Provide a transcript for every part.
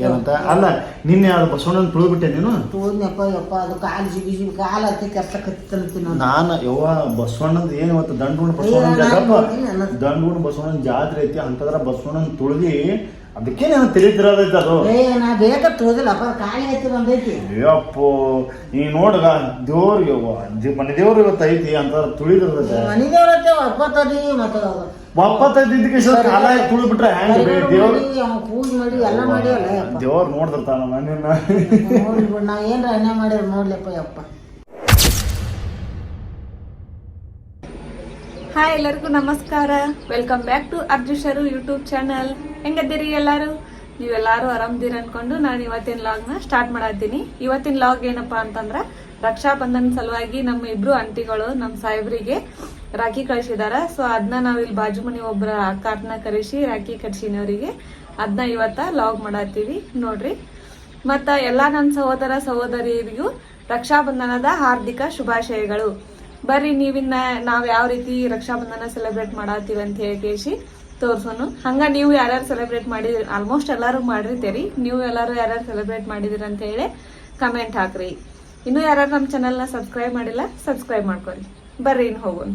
ಏನಂತ? ಅಲ್ಲ ನಿನ್ನೆ ಅದು ಬಸವಣ್ಣನ ತುಳಿದ್ಬಿಟ್ಟೆ ನೀನು? ತುಳಿದ್ನಪ್ಪ ಯಪ್ಪ ಅದು ಕಾಲು ಜಿಗಿ ಜಿಗಿ ಕಾಲು ಹತ್ತಿ ಕರ್ಸಕತ್ತಿತ್ತಂತ ನಾನು. ನಾನು ಯವ್ವ ಬಸವಣ್ಣನ ಏನು ಇವತ್ತು ದಂಡುಣ ಬಸವಣ್ಣನ ಜಾಗಪ್ಪ ದಂಡುಣ ಬಸವಣ್ಣನ ಜಾತ್ರೆ ಐತಿ ಅಂತಂದ್ರ ಬಸವಣ್ಣನ ತುಳಿದಿ ಅದಕ್ಕೆ ನಾನು ತಿಳಿತಿರೋದೈತೆ ಅದು ಏ ನಾ ಬೇಕ ತೋದಿಲ್ಲಪ್ಪ ಕಾಲಿ ಐತಿ ಬಂದೈತಿ. ಅಯ್ಯಪ್ಪೋ ಈ ನೋಡಿದ ದೇವ್ರಿಗೆ ಯವ್ವ. ದಿ- ಮನೆ ದೇವ್ರು ಇವತ್ತು ಐತಿ ಅಂತ ತುಳಿದಿರ್ತೈತೆ ಮನಿ ದೇವ್ರತ್ತೆ ಒಪ್ಪತ್ತದಿ ಮತ್ತ ಒಪ್ಪತ್ತೈದಿದ್ದಕ್ಕೆ ಕಾಲ ತುಳಿದ್ಬಿಟ್ರೆ ಹೆಂಗ್ ದೇವ್ರು ಅವ್ನು ಪೂಜೆ ಮಾಡಿ ಎಲ್ಲ ಮಾಡಿವಲ್ಲ ಯಪ್ಪ. ದೇವ್ರು ನೋಡ್ದಿರ್ತಾನ ಮನೆಯನ್ನ ನೋಡ್ಲಿ ಬಿಡ್ ನಾವ್ ಏನ್ರ ಅನ್ಯಾಯ ನೋಡ್ಲಪ್ಪ ಯಪ್ಪ. ಹಾಯ್ ಎಲ್ಲರಿಗೂ ನಮಸ್ಕಾರ. ವೆಲ್ಕಮ್ ಬ್ಯಾಕ್ ಟು ಅರ್ಜುಷರು ಯೂಟ್ಯೂಬ್ ಚಾನಲ್ ಹೆಂಗದ್ದೀರಿ ಎಲ್ಲರೂ? ನೀವೆಲ್ಲರೂ ಆರಾಮದಿರ ಅನ್ಕೊಂಡು ನಾನು ಇವತ್ತಿನ ಲಾಗ್ನ ಸ್ಟಾರ್ಟ್ ಮಾಡತ್ತೀನಿ. ಇವತ್ತಿನ ಲಾಗ್ ಏನಪ್ಪಾ ಅಂತಂದ್ರ ರಕ್ಷಾ ಬಂಧನ ಸಲುವಾಗಿ ನಮ್ಮ ಇಬ್ರು ಅಂಟಿಗಳು, ನಮ್ಮ ಸಾಹೇಬ್ರಿಗೆ ರಾಖಿ ಕಳಿಸಿದಾರ. ಸೊ ಅದನ್ನ ನಾವು ಇಲ್ಲಿ ಬಾಜು ಮನೆ ಒಬ್ರ ಅಕ್ಕನ ಕರೆಸಿ ರಾಖಿ ಕಟ್ಸಿನವರಿಗೆ ಅದನ್ನ ಇವತ್ತ ಲಾಗ್ ಮಾಡತ್ತೀವಿ. ನೋಡ್ರಿ. ಮತ್ತ ಎಲ್ಲಾ ನನ್ನ ಸಹೋದರ ಸಹೋದರಿಯರಿಗೂ ರಕ್ಷಾಬಂಧನದ ಹಾರ್ದಿಕ ಶುಭಾಶಯಗಳು. ಬರ್ರಿ, ನೀವಿನ್ನ ನಾವ್ ಯಾವ ರೀತಿ ರಕ್ಷಾಬಂಧನ ಸೆಲೆಬ್ರೇಟ್ ಮಾಡತ್ತೀವಿ ಅಂತ ಹೇಳಿ ಕೇಸಿ ತೋರ್ಸೋನು. ಹಂಗ ನೀವು ಯಾರ್ಯಾರು ಸೆಲೆಬ್ರೇಟ್ ಮಾಡಿದ್ರಿ ಆಲ್ಮೋಸ್ಟ್ ಎಲ್ಲಾರು ಮಾಡಿರ್ತೀರಿ. ನೀವು ಎಲ್ಲಾರು ಯಾರ್ಯಾರು ಸೆಲೆಬ್ರೇಟ್ ಮಾಡಿದಿರಿ ಅಂತ ಹೇಳಿ ಕಮೆಂಟ್ ಹಾಕ್ರಿ. ಇನ್ನು ಯಾರು ನಮ್ಮ ಚಾನಲ್ನ ಸಬ್ಸ್ಕ್ರೈಬ್ ಮಾಡಿಲ್ಲ ಸಬ್ಸ್ಕ್ರೈಬ್ ಮಾಡ್ಕೊರಿ ಬರ್ರಿ ಇನ್ನು ಹೋಗೋಣ.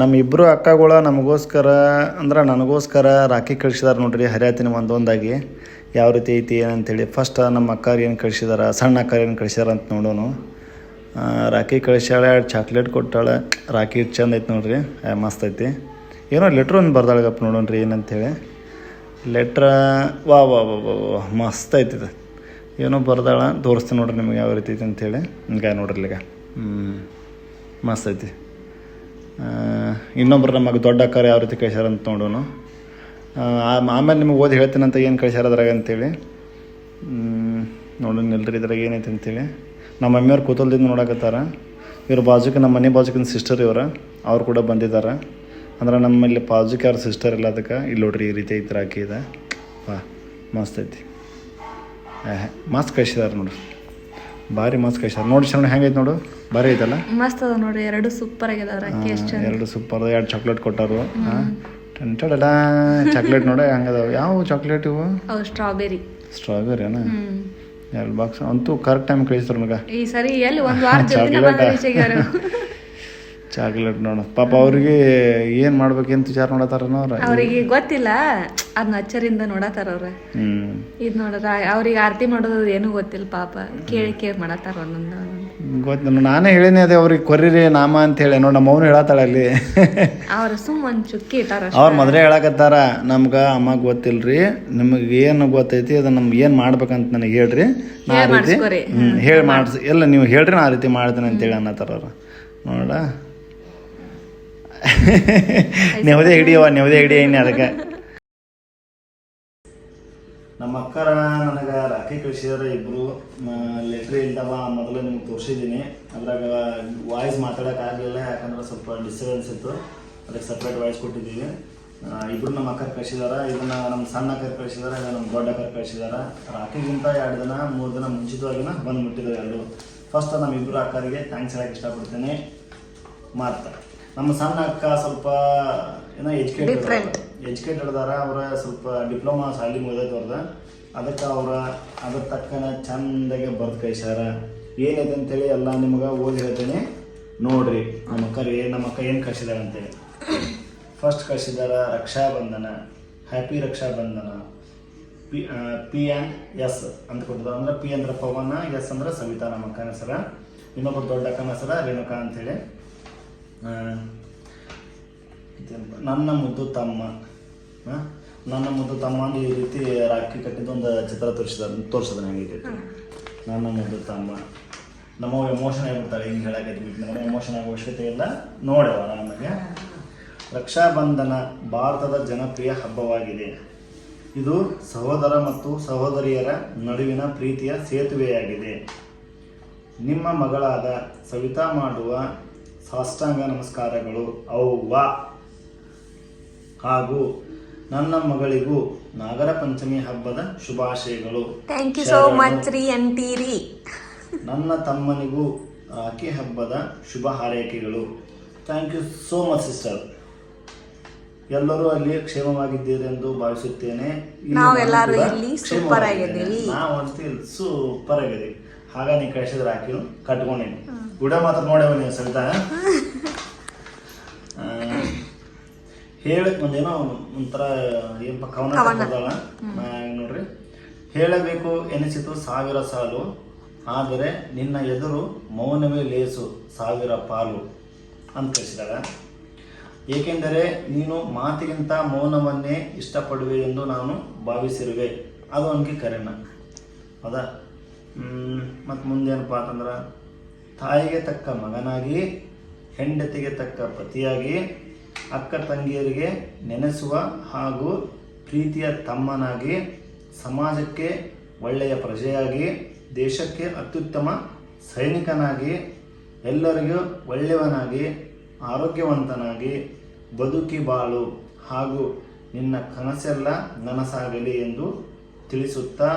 ನಮ್ಮ ಇಬ್ಬರು ಅಕ್ಕಗಳ ನಮಗೋಸ್ಕರ, ಅಂದ್ರೆ ನನಗೋಸ್ಕರ ರಾಖಿ ಕಳಿಸಿದಾರೆ ನೋಡ್ರಿ ಹರಿಯಾತಿನ ಒಂದೊಂದಾಗಿ. ಯಾವ ರೀತಿ ಐತಿ ಏನಂತೇಳಿ. ಫಸ್ಟ್ ನಮ್ಮ ಅಕ್ಕಾರು ಏನು ಕಳಿಸಿದಾರ, ಸಣ್ಣ ಅಕ್ಕಾರ ಏನು ಕಳಿಸಿದಾರ ಅಂತ ನೋಡೋನು. ರಾಖಿ ಕಳಿಸ್ಯಾಳೆ ಚಾಕ್ಲೇಟ್ ಕೊಟ್ಟಾಳೆ, ರಾಖಿ ಚಂದ ಐತೆ ನೋಡ್ರಿ. ಮಸ್ತ್ ಐತಿ. ಏನೋ ಲೆಟ್ರ್ ಒಂದು ಬರ್ದಾಳಗಪ್ಪ ನೋಡೋಣ್ರಿ ಏನಂತೇಳಿ. ಲೆಟ್ರ ವಾ ವಾ ವಾ ವಾ ವಾ ಮಸ್ತ್ ಇದು. ಏನೋ ಬರ್ದಾಳ ತೋರಿಸ್ತೀನಿ ನೋಡ್ರಿ ನಿಮಗೆ ಯಾವ ರೀತಿ ಐತಿ ಅಂತೇಳಿ. ನಿಮ್ಗೆ ನೋಡ್ರಿ ಈಗ. ಹ್ಞೂ ಮಸ್ತ್ ಐತಿ ಇನ್ನೊಬ್ರು ನಮಗೆ ದೊಡ್ಡ ಅಕ್ಕಾರ ಯಾವ ರೀತಿ ಕಳಿಸ್ಯಾರ ಅಂತ ನೋಡೋನು ಆ, ಆಮೇಲೆ ನಿಮಗೆ ಓದಿ ಹೇಳ್ತೀನಂತ ಏನು ಕಳಿಸ್ಯಾರ ಅದ್ರಾಗ ಅಂತೇಳಿ. ನೋಡೋಣ ಇಲ್ರಿ ಇದ್ರಾಗ ಏನೈತೆ ಅಂತೇಳಿ. ನಮ್ಮ ಮಮ್ಮಿಯವ್ರು ಕೂತಲ್ದಿಂದ ನೋಡಕತ್ತಾರ. ಇವ್ರ ಬಾಜುಕ ನಮ್ಮ ಮನೆ ಬಾಜುಕಿನ ಸಿಸ್ಟರ್ ಇವ್ರ. ಅವ್ರು ಕೂಡ ಬಂದಿದ್ದಾರೆ ಅಂದ್ರೆ ನಮ್ಮಲ್ಲಿ ಬಾಜುಕ್ಕೆ ಅವ್ರ ಸಿಸ್ಟರ್ ಇಲ್ಲ ಅದಕ್ಕೆ ಇಲ್ಲಿ ನೋಡ್ರಿ ಈ ರೀತಿ ಐತಿ ರಾಕಿ ಇದೆ. ವಾ ಮಸ್ತ್ ಐತಿ. ಮಸ್ತ್ ಕಳಿಸಿದಾರೆ ನೋಡ್ರಿ. ಭಾರಿ ಮಸ್ತ್ ಕಳಿಸ್ಯಾರ ನೋಡಿ ಶರಣ ಹೆಂಗೈತೆ ನೋಡು? ಭಾರಿ ಐತಲ್ಲ? ಮಸ್ತ್ ಅದ ನೋಡ್ರಿ ಎರಡು ಸೂಪರ್ ಆಗ್ಯದ ಎರಡು ಸೂಪರ್ ಎರಡು ಚಾಕ್ಲೇಟ್ ಕೊಟ್ಟಾರು. ಟಂಟಡ ಚಾಕ್ಲೇಟ್ ನೋಡ ಹಂಗದಾವ? ಯಾವ ಚಾಕ್ಲೇಟ್ ಇವು? ಸ್ಟ್ರಾಬೆರಿ ಸ್ಟ್ರಾಬೆರಿ ಸ್ಟ್ರಾಬೆರಿನ ಎರಡು ಬಾಕ್ಸ್ ಅಂತೂ ಕರೆಕ್ಟ್ ಟೈಮ್ ಕಳಿಸ್ತಾರೆ ಮಗ. ಈ ಸರಿ ಎಲ್ಲಿ ಒಂದು ವಾರ ಚಾಕ್ಲೇಟ? ಚಾಕ್ಲೇಟ್ ನೋಡ. ಪಾಪ ಅವ್ರಿಗೆ ಏನ್ ಮಾಡ್ಬೇಕಂತ ವಿಚಾರ ಮಾಡತ್ತಾರನೋ ಅವ್ರ. ಅವ್ರಿಗೆ ಗೊತ್ತಿಲ್ಲ. ಅದ್ನ ಅಚ್ಚರಿಂದ ನೋಡತಾರ ಅವ್ರ. ಇದ್ ನೋಡದ ಅವ್ರಿಗೆ ಆರತಿ ಮಾಡೋದು ಏನು ಗೊತ್ತಿಲ್ಲ ಪಾಪ. ಕೇಳಿ ಕೇಳಿ ಮಾಡತಾರ ಒಂದೊಂದು ಗೊತ್ತ ನಾನೇ ಹೇಳಿನಿ ಅದೇ ಅವ್ರಿಗೆ ಕೊರ್ರಿರಿ ನಾಮ ಅಂತ ಹೇಳಿ. ನೋಡಿ ನಮ್ಮ ಅವನು ಹೇಳತ್ತಾಳ ಅಲ್ಲಿ. ಅವ್ರ ಸುಮ್ ಒಂದ್ ಚುಕ್ಕಿ ಇಟ್ಟಾರ ಅವ್ರ ಮೊದಲೇ ಹೇಳಕತ್ತಾರ. ನಮ್ಗ ಅಮ್ಮ ಗೊತ್ತಿಲ್ರಿ. ನಿಮಗೆ ಏನು ಗೊತ್ತೈತಿ ಅದನ್ನ ನಮ್ಗೆ ಏನ್ ಮಾಡ್ಬೇಕಂತ ನನಗೆ ಹೇಳ್ರಿ. ನಾ ರೀತಿ ಹೇಳಿ ಮಾಡ್ಸಿ ಎಲ್ಲ ನೀವು ಹೇಳ್ರಿ ನಾ ಆ ರೀತಿ ಮಾಡ್ತೀನಿ ಅಂತೇಳಿ ಅನ್ನತ್ತಾರ ಅವ್ರ. ನೋಡ. ನೆವದೇ ಹಿಡಿಯವ ನೆವದೇ ಹಿಡಿಯ ಅದಕ್ಕೆ. ನಮ್ಮ ಅಕ್ಕರ ನನಗೆ ರಾಖಿ ಕಳಿಸಿದಾರೆ ಇಬ್ಬರು ಲೆಟ್ರ್ ಇಲ್ದವ ಮೊದಲು ನಿಮ್ಗೆ ತೋರಿಸಿದ್ದೀನಿ ಅದ್ರಾಗ ವಾಯ್ಸ್ ಮಾತಾಡೋಕ್ಕಾಗಲಿಲ್ಲ ಯಾಕಂದ್ರೆ ಸ್ವಲ್ಪ ಡಿಸ್ಟರ್ಬೆನ್ಸ್ ಇತ್ತು. ಅದಕ್ಕೆ ಸಪ್ರೇಟ್ ವಾಯ್ಸ್ ಕೊಟ್ಟಿದ್ದೀವಿ ಆ, ಇಬ್ರು ನಮ್ಮ ಅಕ್ಕ ಕಳಿಸಿದಾರ ಇದನ್ನ ನಮ್ಮ ಸಣ್ಣ ಅಕ್ಕ ಕಳಿಸಿದಾರ ಇದನ್ನ ನಮ್ಮ ದೊಡ್ಡ ಅಕ್ಕ ಕಳಿಸಿದಾರ. ರಾಖಿಗಿಂತ ಎರಡು ದಿನ ಮೂರು ದಿನ ಮುಂಚಿತವಾಗಿನ ಬಂದು ಮುಟ್ಟಿದ್ದಾರೆ ಎರಡು. ಫಸ್ಟ್ ನಮ್ಮ ಇಬ್ಬರು ಅಕ್ಕರಿಗೆ ಥ್ಯಾಂಕ್ಸ್ ಹೇಳಕ್ಕೆ ಇಷ್ಟಪಡ್ತೇನೆ. ಮಾರ್ತ. ನಮ್ಮ ಸಣ್ಣ ಅಕ್ಕ ಸ್ವಲ್ಪ ಏನೋ ಎಜುಕೇಟೆಡ್ ಎಜುಕೇಟೆಡ್ ಅದಾರ ಅವರ ಸ್ವಲ್ಪ ಡಿಪ್ಲೊಮಾ ಸಾಲಿ ಮುಗಿದ ಅವ್ರದ. ಅದಕ್ಕೆ ಅವರ ಅದ್ರ ತಕ್ಕನ ಚಂದಾಗೆ ಬರ್ದು ಕಳಿಸ್ಯಾರ. ಏನೈತೆ ಅಂತೇಳಿ ಎಲ್ಲ ನಿಮ್ಗೆ ಓದಿ ಹೇಳ್ತೇನೆ. ನೋಡ್ರಿ ನಮ್ಮ ಅಕ್ಕ ರೀ ನಮ್ಮ ಅಕ್ಕ ಏನು ಕಳಿಸಿದಾರೆ ಅಂತೇಳಿ. First ಕಳಿಸಿದಾರ Raksha Bandhan happy Raksha Bandhan. P P and S ಅಂತ ಕೊಟ್ಟಿದ್ದಾರೆ ಅಂದ್ರೆ ಪಿ ಅಂದ್ರೆ ಪವನ ಎಸ್ ಅಂದ್ರೆ ಸವಿತಾ ನಮ್ಮ ಅಕ್ಕನ ಹೆಸರ. ಇನ್ನೊಬ್ಬರು ದೊಡ್ಡ ಅಕ್ಕನ ಹೆಸರ ರೇಣುಕಾ ಅಂತೇಳಿ? ನನ್ನ ಮುದ್ದು ತಮ್ಮ? ನನ್ನ ಮುದ್ದು ತಮ್ಮ ಅಂದ್ರೆ ಈ ರೀತಿ ರಾಖಿ ಕಟ್ಟಿದ ಒಂದು ಚಿತ್ರ ತೋರಿಸಿದ ತೋರಿಸೋದು ಹೆಂಗೈತಿ ನನ್ನ ಮುದ್ದು ತಮ್ಮ. ನಮ್ಮ ಎಮೋಷನ್ ಆಗಿಬಿಡ್ತಾಳೆ ಹಿಂಗೆ ಹೇಳಕೈತಿ ನಮ್ಮ ಎಮೋಷನ್ ಆಗೋ ಅವಶ್ಯಕತೆ ಇಲ್ಲ. ನೋಡವ ನಮಗೆ ರಕ್ಷಾಬಂಧನ ಭಾರತದ ಜನಪ್ರಿಯ ಹಬ್ಬವಾಗಿದೆ. ಇದು ಸಹೋದರ ಮತ್ತು ಸಹೋದರಿಯರ ನಡುವಿನ ಪ್ರೀತಿಯ ಸೇತುವೆಯಾಗಿದೆ. ನಿಮ್ಮ ಮಗಳಾದ ಸವಿತಾ ಮಾಡುವ ಸಾಷ್ಟಾಂಗ ನಮಸ್ಕಾರಗಳು. ಅವ್ವ ಹಾಗೂ ನನ್ನ ಮಗಳಿಗೂ ನಾಗರ ಪಂಚಮಿ ಹಬ್ಬದ ಶುಭಾಶಯಗಳು. Thank you so. ಮಚ್ ರೀ ಅಂತೀರಿ ನನ್ನ ತಮ್ಮನಿಗೂ ರಾಖಿ ಹಬ್ಬದ ಶುಭ ಹಾರೈಕೆಗಳು. Thank you so much sister ಎಲ್ಲರೂ ಅಲ್ಲಿ ಕ್ಷೇಮವಾಗಿದ್ದೀರಿ ಎಂದು ಭಾವಿಸುತ್ತೇನೆ ನಾವೆಲ್ಲರೂ ಇಲ್ಲಿ. ಆಗಿದ್ದೀವಿ. ನಾವಂತೂ ಇಲ್ಲಿ ಸೂಪರ್ ಆಗಿದ್ದೀವಿ. ಹಾಗಾಗಿ ಕಳಿಸಿದ್ರೆ ಹಾಕಿ ಕಟ್ಕೊಂಡೀನಿ. ವಿಡಿಯೋ ಮಾತ್ರ ನೋಡೇವ ನೀವು ಸವಿತಾ? ಹೇಳ ಒಂದೇನೋ ಒಂಥರ ಏನಪ್ಪ ಕವನ. ಕರ್ತದಲ್ಲ ನೋಡ್ರಿ. ಹೇಳಬೇಕು ಎನಿಸಿತು ಸಾವಿರ ಸಾಲು ಆದರೆ ನಿನ್ನ ಎದುರು ಮೌನವೇ ಲೇಸು ಸಾವಿರ ಪಾಲು ಅಂತ ಕಳಿಸಿದಾಗ ಏಕೆಂದರೆ ನೀನು ಮಾತಿಗಿಂತ ಮೌನವನ್ನೇ ಇಷ್ಟಪಡುವೆ ಎಂದು ನಾನು ಭಾವಿಸಿರುವೆ. ಅದು ಅವನಿಗೆ ಕರೆನ. ಹೌದಾ ಮತ್ತು ಮುಂದೇನಪ್ಪ ಅಂತಂದ್ರೆ ತಾಯಿಗೆ ತಕ್ಕ ಮಗನಾಗಿ, ಹೆಂಡತಿಗೆ ತಕ್ಕ ಪತಿಯಾಗಿ, ಅಕ್ಕ ತಂಗಿಯರಿಗೆ ನೆನೆಸುವ ಹಾಗೂ ಪ್ರೀತಿಯ ತಮ್ಮನಾಗಿ, ಸಮಾಜಕ್ಕೆ ಒಳ್ಳೆಯ ಪ್ರಜೆಯಾಗಿ, ದೇಶಕ್ಕೆ ಅತ್ಯುತ್ತಮ ಸೈನಿಕನಾಗಿ, ಎಲ್ಲರಿಗೂ ಒಳ್ಳೆಯವನಾಗಿ, ಆರೋಗ್ಯವಂತನಾಗಿ ಬದುಕಿ ಬಾಳು ಹಾಗೂ ನಿನ್ನ ಕನಸೆಲ್ಲ ನನಸಾಗಲಿ ಎಂದು ತಿಳಿಸುತ್ತಾ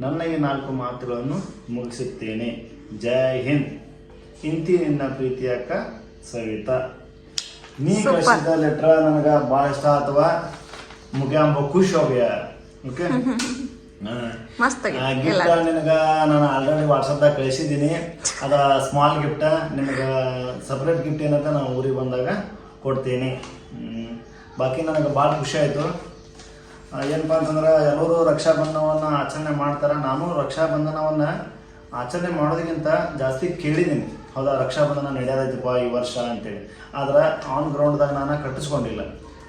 ನನ್ನ ಈ ನಾಲ್ಕು ಮಾತುಗಳನ್ನು ಮುಗಿಸುತ್ತೇನೆ. ಜೈ ಹಿಂದ್. ಇಂತಿ ನಿನ್ನ ಪ್ರೀತಿಯ ಅಕ್ಕ ಸವಿತಾ. ನೀ. ಕಳಿಸಿದ ಲೆಟ್ರ ನನಗೆ ಭಾಳ ಇಷ್ಟ ಅಥವಾ ಮುಗಿಯಂಬ ಖುಷಿ ಹೋಗ್ಯ. ಓಕೆ ಗಿಫ್ಟ್ ನಿನಗ ನಾನು ಆಲ್ರೆಡಿ ವಾಟ್ಸಪ್ದಾಗ ಕಳಿಸಿದ್ದೀನಿ. ಅದ ಸ್ಮಾಲ್ ಗಿಫ್ಟ ನಿನಗೆ ಸಪ್ರೇಟ್ ಗಿಫ್ಟ್ ಏನಂತ ನಾವು ಊರಿಗೆ ಬಂದಾಗ ಕೊಡ್ತೀನಿ. ಬಾಕಿ ನನಗೆ ಭಾಳ ಖುಷಿ ಆಯಿತು. ಏನಪ್ಪ ಅಂತಂದ್ರೆ ಎಲ್ಲರೂ ರಕ್ಷಾಬಂಧನವನ್ನು ಆಚರಣೆ ಮಾಡ್ತಾರೆ. ನಾನು ರಕ್ಷಾಬಂಧನವನ್ನು ಆಚರಣೆ ಮಾಡೋದಕ್ಕಿಂತ ಜಾಸ್ತಿ ಕೇಳಿದ್ದೀನಿ. ಹೌದಾ, ರಕ್ಷಾಬಂಧನ ನಡೆಯೋದೈತಪ್ಪ ಈ ವರ್ಷ ಅಂತೇಳಿ. ಆದ್ರೆ ಆನ್ ಗ್ರೌಂಡ್ದಾಗ ನಾನು ಕಟ್ಟಿಸ್ಕೊಂಡಿಲ್ಲ.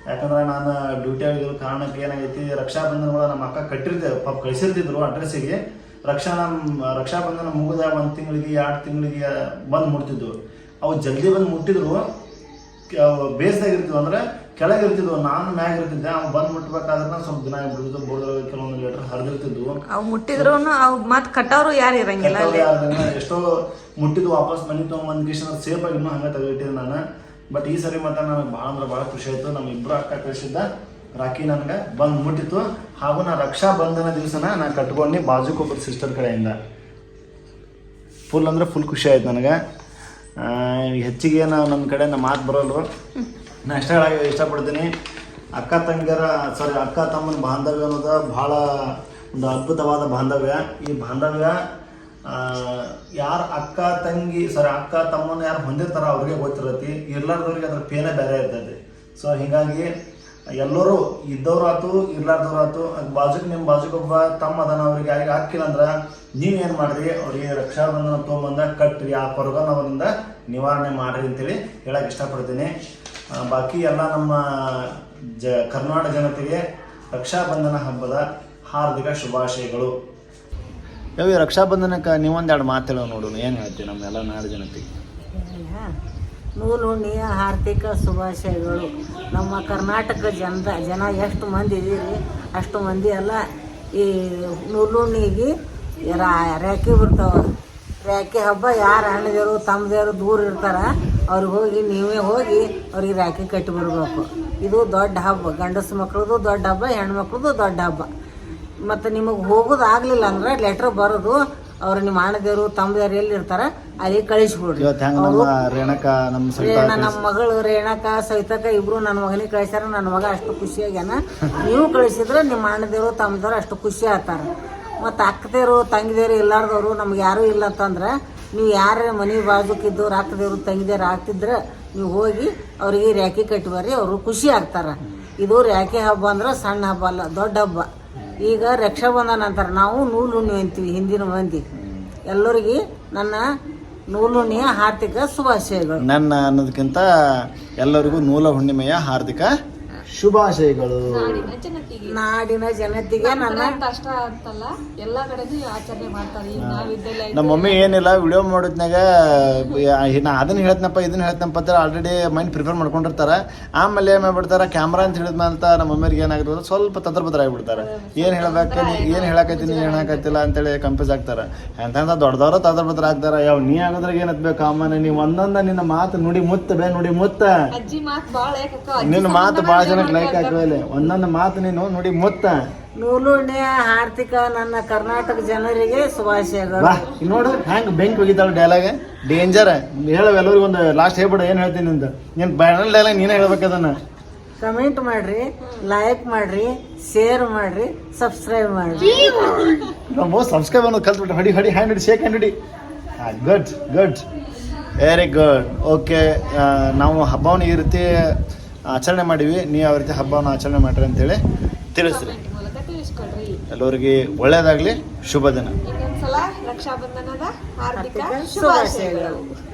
ಯಾಕಂದ್ರೆ ನಾನು ಡ್ಯೂಟಿ ಆಗಿರೋ ಕಾರಣಕ್ಕೆ ಏನಾಗೈತಿ ರಕ್ಷಾಬಂಧನಗಳು ನಮ್ಮ ಅಕ್ಕ ಕಟ್ಟಿರ್ತೇವೆ ಪಾಪ ಕಳಿಸಿರ್ತಿದ್ರು ಅಡ್ರೆಸ್ಸಿಗೆ ರಕ್ಷಾ ನಮ್ಮ ರಕ್ಷಾಬಂಧನ ಮುಗಿದ ಒಂದು ತಿಂಗಳಿಗೆ, ಎರಡು ತಿಂಗಳಿಗೆ ಬಂದು ಮುಟ್ತಿದ್ವು. ಅವು ಜಲ್ದಿ ಬಂದು ಮುಟ್ಟಿದ್ರು. ಬೇಸ್ದಾಗ ಇರ್ತಿದ್ವು ಅಂದ್ರೆ ಕೆಳಗೆ ಇರ್ತಿದ್ವು ನಾನು ಮ್ಯಾಗ ಇರ್ತಿದ್ದೆ ಅವ್ನು ಬಂದು ಮುಟ್ಬೇಕಾದ್ರೆ ಸ್ವಲ್ಪ ದಿನ ಬಿಡುದು ಬೋರ್ಡ್ ಕೆಲವೊಂದು ಲೀಟರ್ ಹರಿದಿರ್ತಿದ್ವು. ಅವು ಮುಟ್ಟಿದ್ರು ಅವ್ ಮತ್ ಕಟ್ಟವ್ರು ಯಾರು ಇರಂಗಿಲ್ಲ ಎಷ್ಟೋ ಮುಟ್ಟಿದ್ದು ವಾಪಸ್ ಮನೆ ಒಂದ್ ಕಿಶನ್ ಸೇಫ್ ಆಗಿ ಇನ್ನೂ ಹಂಗೆ ತೆಗಿಟ್ಟಿದ್ದೆ ನಾನು. ಬಟ್ ಈ ಸರಿ ಮತ್ತೆ ನನಗೆ ಭಾಳ ಅಂದ್ರೆ ಭಾಳ ಖುಷಿ ಆಯ್ತು. ನಮ್ಮ ಇಬ್ಬರು ಅಕ್ಕ ಕಳಿಸಿದ್ದ ರಾಖಿ ನನಗೆ ಬಂದು ಮುಟ್ಟಿತ್ತು. ಹಾಗೂ ನಾ ರಕ್ಷಾ ಬಂಧನ ದಿವಸನ ನಾನು ಕಟ್ಕೊಂಡು ಬಾಜುಕೊಬ್ಬರು ಸಿಸ್ಟರ್ ಕಡೆಯಿಂದ. ಫುಲ್ ಅಂದ್ರೆ ಫುಲ್ ಖುಷಿ ಆಯ್ತು ನನಗೆ. ಆ, ಹೆಚ್ಚಿಗೆ ನಾವು ನನ್ನ ಕಡೆ ನಮ್ಮ ಮಾತು ಬರೋಲ್ರು? ನಾ ಇಷ್ಟ ಹೇಳಕ್ಕೆ ಇಷ್ಟಪಡ್ತೀನಿ. ಅಕ್ಕ ತಂಗಿಯರ ಸಾರಿ ಅಕ್ಕ ತಮ್ಮನ ಬಾಂಧವ್ಯ ಅನ್ನೋದು ಭಾಳ ಒಂದು ಅದ್ಭುತವಾದ ಬಾಂಧವ್ಯ. ಈ ಬಾಂಧವ್ಯ ಯಾರು ಅಕ್ಕ ತಂಗಿ ಸಾರಿ ಅಕ್ಕ ತಮ್ಮನ ಯಾರು ಹೊಂದಿರ್ತಾರ ಅವ್ರಿಗೆ ಗೊತ್ತಿರತಿ ಇರ್ಲಾರ್ದವ್ರಿಗೆ ಅದ್ರ ಪೇನೇ ಬೇರೆ ಇರ್ತೈತಿ. ಸೊ ಹೀಗಾಗಿ ಎಲ್ಲರೂ ಇದ್ದವ್ರು ಆತು ಇರ್ಲಾರ್ದವ್ರು ಆತು ಬಾಜುಕ್ ನಿಮ್ಮ ಬಾಜುಕ್ ಒಬ್ಬ ತಮ್ಮ ಅದನ್ನ ಅವ್ರಿಗೆ ಯಾರಿಗೆ ಹಾಕಿಲ್ಲ ಅಂದ್ರೆ ನೀವೇನು ಮಾಡ್ರಿ? ಅವ್ರಿಗೆ ರಕ್ಷಾಬಂಧನ ತೊಗೊಂಬಂದ ಕಟ್ರಿ. ಆ ಕೊರಗನ ಅವರಿಂದ ನಿವಾರಣೆ ಮಾಡ್ರಿ ಅಂತೇಳಿ ಹೇಳಕ್ಕೆ ಇಷ್ಟಪಡ್ತೀನಿ. ಬಾಕಿ ಎಲ್ಲ ನಮ್ಮ ಜ, ಕರ್ನಾಟಕ ಜನತೆಗೆ ರಕ್ಷಾಬಂಧನ ಹಬ್ಬದ ಹಾರ್ದಿಕ ಶುಭಾಶಯಗಳು. ಯಾವ ರಕ್ಷಾಬಂಧನಕ್ಕೆ ನೀವೊಂದೆರಡು ಮಾತೇಳೋ ನೋಡು ಏನು ಹೇಳ್ತೀವಿ ನಮ್ಮೆಲ್ಲ ನಾಡು ಜನತೆಗೆ ನೂಲುಣ್ಣಿಯ ಆರ್ಥಿಕ ಶುಭಾಶಯಗಳು. ನಮ್ಮ ಕರ್ನಾಟಕ ಜನದ ಜನ ಎಷ್ಟು ಮಂದಿ ಇದೀರಿ, ಅಷ್ಟು ಮಂದಿ ಎಲ್ಲ ಈ ನೂಲುಣ್ಣಿಗೆ ರಾ- ರೇಖೆ ಬಿಡ್ತಾವ ರೇಖೆ ಹಬ್ಬ ಯಾರು ಅಣ್ಣದೇವರು ತಮ್ಮದೇರು ದೂರ ಇರ್ತಾರ. ಅವ್ರಿಗೆ ಹೋಗಿ ನೀವೇ ಹೋಗಿ ಅವ್ರಿಗೆ ರಾಖಿ ಕಟ್ಟಿ ಬರಬೇಕು. ಇದು ದೊಡ್ಡ ಹಬ್ಬ. ಗಂಡಸು ಮಕ್ಳದು ದೊಡ್ಡ ಹಬ್ಬ ಹೆಣ್ಮಕ್ಳದ್ದು ದೊಡ್ಡ ಹಬ್ಬ. ಮತ್ತು ನಿಮಗೆ ಹೋಗೋದು ಆಗಲಿಲ್ಲ ಅಂದ್ರೆ ಲೆಟ್ರ್ ಬರೋದು ಅವ್ರು ನಿಮ್ಮ ಅಣ್ಣದೇವರು ತಮ್ಮದೇವ್ರು ಎಲ್ಲಿರ್ತಾರೆ ಅಲ್ಲಿಗೆ ಕಳಿಸ್ಬಿಡ್ರಿ. ನಮ್ಮ ಮಗಳು ರೇಣಕ ಸವಿತಕ ಇಬ್ರು ನನ್ನ ಮಗನಿಗೆ ಕಳಿಸ್ಯಾರ ನನ್ನ ಮಗ ಅಷ್ಟು ಖುಷಿಯಾಗ್ಯಾನ ನೀವು ಕಳಿಸಿದ್ರೆ ನಿಮ್ಮ ಅಣ್ಣದೇವರು ತಮ್ಮದೇವ್ರು ಅಷ್ಟು ಖುಷಿ ಆಗ್ತಾರೆ. ಮತ್ತು ಅಕ್ಕದೇರು ತಂಗಿದೇರು ಇಲ್ಲಾರ್ದವ್ರು ನಮ್ಗೆ ಯಾರೂ ಇಲ್ಲ ಅಂತಂದ್ರೆ ನೀವು ಯಾರ ಮನೆ ಬಾಜುಕಿದ್ದು ರಾತ್ರದೇವ್ರ ತಂಗಿದೇವ್ರು ಆಗ್ತಿದ್ರೆ ನೀವು ಹೋಗಿ ಅವರಿಗೆ ರ್ಯಾಕಿ ಕಟ್ಟಿ ಬರ್ರಿ ಅವರು ಖುಷಿ ಆಗ್ತಾರೆ. ಇದು ರ್ಯಾಕಿ ಹಬ್ಬ ಅಂದ್ರೆ ಸಣ್ಣ ಹಬ್ಬ ಅಲ್ಲ, ದೊಡ್ಡ ಹಬ್ಬ. ಈಗ ರಕ್ಷಾಬಂಧನ ಅಂತಾರೆ. ನಾವು ನೂಲು ಹುಣ್ಣಿ ಅಂತೀವಿ, ಹಿಂದಿನ ಮಂದಿ. ಎಲ್ಲರಿಗೆ ನನ್ನ ನೂಲು ಹಾರ್ದಿಕ ಶುಭಾಶಯಗಳು. ನನ್ನ ಅನ್ನೋದಕ್ಕಿಂತ ಎಲ್ಲರಿಗೂ ನೂಲ ಹುಣ್ಣಿಮೆಯ ಹಾರ್ದಿಕ ಶುಭಾಶಯಗಳು. ನಾಡಿನ ನಾಡಿನ ಜನತೆಗೆ ಜನತೆಗೆ ನನ್ನ ಕಷ್ಟ ಅಂತಲ್ಲ ಎಲ್ಲಾ ಕಡೆನೂ ಆಚರಣೆ ಮಾಡ್ತಾರೆ. ಈಗ ನಾವಿದ್ದೆಲ್ಲ ನಮ್ಮ ಮಮ್ಮಿ ಏನಿಲ್ಲ ವಿಡಿಯೋ ಮಾಡಿದ್ನಾಗ ನಾ ಅದನ್ನ ಹೇಳ್ತನಪ್ಪ ಇದನ್ನ ಹೇಳ್ತನಪ್ಪ ಅಂತ ಆಲ್ರೆಡಿ ಮೈಂಡ್ ಪ್ರಿಪೇರ್ ಮಾಡ್ಕೊಂಡಿರ್ತಾರೆ. ಆಮೇಲೆ ಏನು ಮಾಡ್ಬಿಡ್ತಾರೆ ಕ್ಯಾಮ್ರಾ ಅಂತ ಹೇಳಿದ್ಮೇಲೆ ನಮ್ಮ ಮಮ್ಮಿಗೆ ಏನಾಗಿರ್ತದೆ ಸ್ವಲ್ಪ ತದ್ರ ಬದ್ರ ಆಗಿಬಿಡ್ತಾರೆ ಏನು ಹೇಳ್ಬೇಕು ಏನು ಹೇಳಕತ್ತೀನಿ ಏನು ಹೇಳಕತ್ತಿಲ್ಲ ಅಂತೇಳಿ ಕಂಪ್ಯೂಸ್ ಆಗ್ತಾರೆ. ಎಂತ ದೊಡ್ಡದವ್ರ ತದ್ರ ಬದ್ರ ಆಗ್ತಾರೆ. ಯಾವ ನೀ ಆಗೋದ್ರಾಗ ಏನು ಬೇಕು ಅಮ್ಮನ ನೀವು ಒಂದೊಂದ ನಿನ್ನ ಮಾತು ನುಡಿ ಮುತ್ತ ಬೇ ನುಡಿ ಮುತ್ತ. ಅಜ್ಜಿ ಮಾತ್ ನಿನ್ನ ಮಾತು ಭಾಳ ಜನಕ್ಕೆ ಲೈಕ್ ಹಾಕಿಲ್ಲ ಒಂದೊಂದು ಮಾತು ನೀನು ನೋಡಿ ಮುತ್ತ. ನೂಲುಣ್ಣೆಯ ಆರ್ಥಿಕ ನನ್ನ ಕರ್ನಾಟಕ ಜನರಿಗೆ ಶುಭಾಶಯಗಳು. ಬಾ ಇಲ್ಲಿ ನೋಡು ಹ್ಯಾಂಗ್ ಬೆಂಕಿ ಹೋಗಿದ್ದಾಳ ಡೈಲಾಗ್ ಡೇಂಜರ್ ಹೇಳವ ಎಲ್ಲರಿಗೂ ಒಂದು ಲಾಸ್ಟ್ ಹೇಳ್ಬಿಡು ಏನು ಹೇಳ್ತೀನಿ ಅಂತ ನೀನು ಬ್ಯಾನಲ್ ಡೈಲಾಗ್ ನೀನೇ ಹೇಳ್ಬೇಕು ಅದನ್ನ. ಕಮೆಂಟ್ ಮಾಡ್ರಿ ಲೈಕ್ ಮಾಡ್ರಿ ಶೇರ್ ಮಾಡ್ರಿ ಸಬ್ಸ್ಕ್ರೈಬ್ ಮಾಡ್ರಿ. ನಮ್ಮ ಸಬ್ಸ್ಕ್ರೈಬ್ ಅನ್ನೋದು ಕಲ್ತ್ಬಿಟ್ಟು ಹಡಿ ಹಡಿ ಹ್ಯಾಂಡ್ ಹಿಡಿ ಶೇಕ್ ಹ್ಯಾಂಡ್ ಹಿಡಿ. Good good very good okay ನಾವು ಹಬ್ಬವನ್ನು ಈ ರೀತಿ ಆಚರಣೆ ಮಾಡಿವಿ. ನೀವು ಯಾವ ರೀತಿ ಹಬ್ಬವನ್ನು ಆಚರಣೆ ಮಾಡ್ರಿ ಅಂತೇಳಿ ತಿಳಿಸ್ರಿ. ಎಲ್ಲರಿಗೆ ಒಳ್ಳೇದಾಗಲಿ ಶುಭ ದಿನ. ರಕ್ಷಾಬಂಧನದ ಹಾರ್ದಿಕ ಶುಭಾಶಯಗಳು.